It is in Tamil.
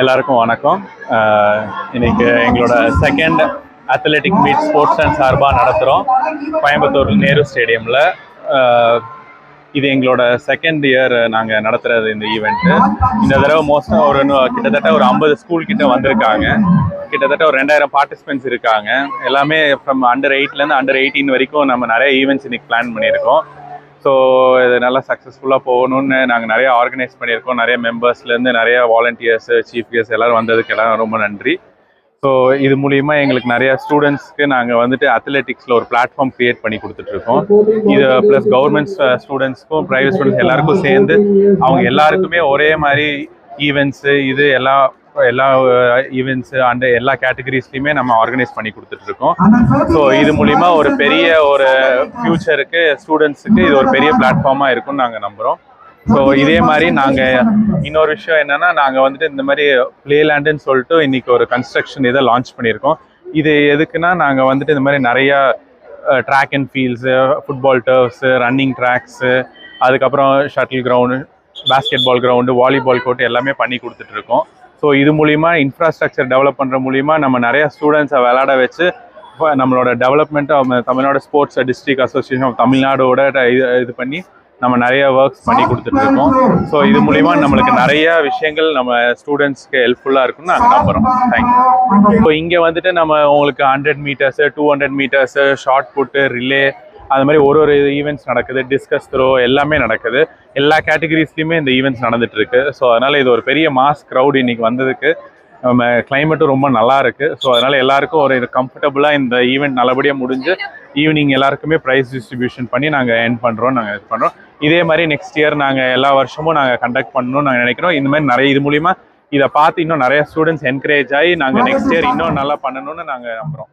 எல்லாருக்கும் வணக்கம். இன்றைக்கி இன்னைக்கு எங்களோட second athletic meet sports and சார்பாக நடத்துகிறோம் கோயம்புத்தூர் நேரு ஸ்டேடியமில் இது எங்களோட செகண்ட் இயர் நாங்கள் நடத்துகிறது இந்த ஈவெண்ட்டு இந்த தடவை மோஸ்ட்டாக ஒரு கிட்டத்தட்ட ஒரு ஐம்பது ஸ்கூல் கிட்ட வந்திருக்காங்க. கிட்டத்தட்ட ஒரு ரெண்டாயிரம் பார்ட்டிசிபென்ட்ஸ் இருக்காங்க. எல்லாமே ஃப்ரம் அண்டர் எயிட்லேருந்து அண்டர் எயிட்டீன் வரைக்கும் நம்ம நிறைய ஈவெண்ட்ஸ் இன்றைக்கி பிளான் பண்ணியிருக்கோம். ஸோ இது நல்லா சக்ஸஸ்ஃபுல்லாக போகணும்னு நாங்கள் நிறைய ஆர்கனைஸ் பண்ணியிருக்கோம். நிறைய மெம்பர்ஸ்லேருந்து நிறைய வாலண்டியர்ஸ் சீஃப் கெஸ்ட் எல்லோரும் வந்ததுக்கு எல்லாம் ரொம்ப நன்றி. ஸோ இது மூலிமா எங்களுக்கு நிறைய ஸ்டூடெண்ட்ஸ்க்கு நாங்கள் வந்துட்டு அத்லெட்டிக்ஸில் ஒரு பிளாட்ஃபார்ம் க்ரியேட் பண்ணி கொடுத்துட்ருக்கோம். இது ப்ளஸ் கவர்மெண்ட் ஸ்டூடெண்ட்ஸ்க்கும் ப்ரைவேட் ஸ்டூடெண்ட்ஸ் எல்லாருக்கும் சேர்ந்து அவங்க எல்லாருக்குமே ஒரே மாதிரி ஈவெண்ட்ஸு இது எல்லாம் எல்லா ஈவெண்ட்ஸு அண்ட் எல்லா கேட்டகரிஸ்லையுமே நம்ம ஆர்கனைஸ் பண்ணி கொடுத்துட்டு இருக்கோம் ஸோ இது மூலிமா ஒரு பெரிய ஒரு ஃபியூச்சருக்கு ஸ்டூடெண்ட்ஸுக்கு இது ஒரு பெரிய பிளாட்ஃபார்மாக இருக்கும்னு நாங்கள் நம்புகிறோம் ஸோ இதே மாதிரி நாங்கள் இன்னொரு விஷயம் என்னன்னா நாங்கள் வந்துட்டு இந்த மாதிரி பிளேலேண்டுன்னு சொல்லிட்டு இன்னைக்கு ஒரு கன்ஸ்ட்ரக்ஷன் இதை லான்ச் பண்ணியிருக்கோம். இது எதுக்குன்னா நாங்கள் வந்துட்டு இந்த மாதிரி நிறையா track and fields football turfs running tracks அதுக்கப்புறம் shuttle ground basketball ground volleyball court எல்லாமே பண்ணி கொடுத்துட்டு இருக்கோம் ஸோ இது மூலிமா இன்ஃப்ராஸ்ட்ரக்சர் டெவலப் பண்ணுற மூலிமா நம்ம நிறையா ஸ்டூடெண்ட்ஸை விளாட வச்சு இப்போ நம்மளோட development Tamil Nadu sports district association of தமிழ்நாடோட இது இது பண்ணி நம்ம நிறைய ஒர்க்ஸ் பண்ணி கொடுத்துட்டு இருக்கோம். ஸோ இது மூலிமா நம்மளுக்கு நிறைய விஷயங்கள் நம்ம ஸ்டூடெண்ட்ஸ்க்கு ஹெல்ப்ஃபுல்லாக இருக்கும்னு நாங்கள் நம்புகிறோம் தேங்க்யூ ஸோ இங்கே வந்துட்டு நம்ம உங்களுக்கு hundred metres two hundred metres shot put relay அது மாதிரி ஒரு ஒரு ஈவெண்ட்ஸ் நடக்குது டிஸ்கஸ் த்ரோ எல்லாமே நடக்குது. எல்லா கேட்டகரிஸ்லையுமே இந்த ஈவெண்ட்ஸ் நடந்துட்டு இருக்கு ஸோ அதனால் இது ஒரு பெரிய மாஸ் க்ரௌட் இன்னைக்கு வந்ததுக்கு நம்ம கிளைமேட்டும் ரொம்ப நல்லா இருக்கு. ஸோ அதனால எல்லாருக்கும் ஒரு கம்ஃபர்டபுளாக இந்த ஈவெண்ட் நல்லபடியாக முடிஞ்சு ஈவினிங் எல்லாருக்குமே ப்ரைஸ் டிஸ்ட்ரிபியூஷன் பண்ணி நாங்கள் என் பண்ணுறோம் நாங்கள் இது பண்ணுறோம் இதே மாதிரி நெக்ஸ்ட் இயர் நாங்கள் எல்லா வருஷமும் நாங்கள் கண்டக்ட் பண்ணணும்னு நாங்கள் நினைக்கிறோம். இந்த மாதிரி நிறைய இது மூலிமா இதை பார்த்து இன்னும் நிறைய ஸ்டூடெண்ட்ஸ் என்கரேஜ் ஆகி நாங்கள் நெக்ஸ்ட் இயர் இன்னும் நல்லா பண்ணணும்னு நாங்கள் நம்புகிறோம்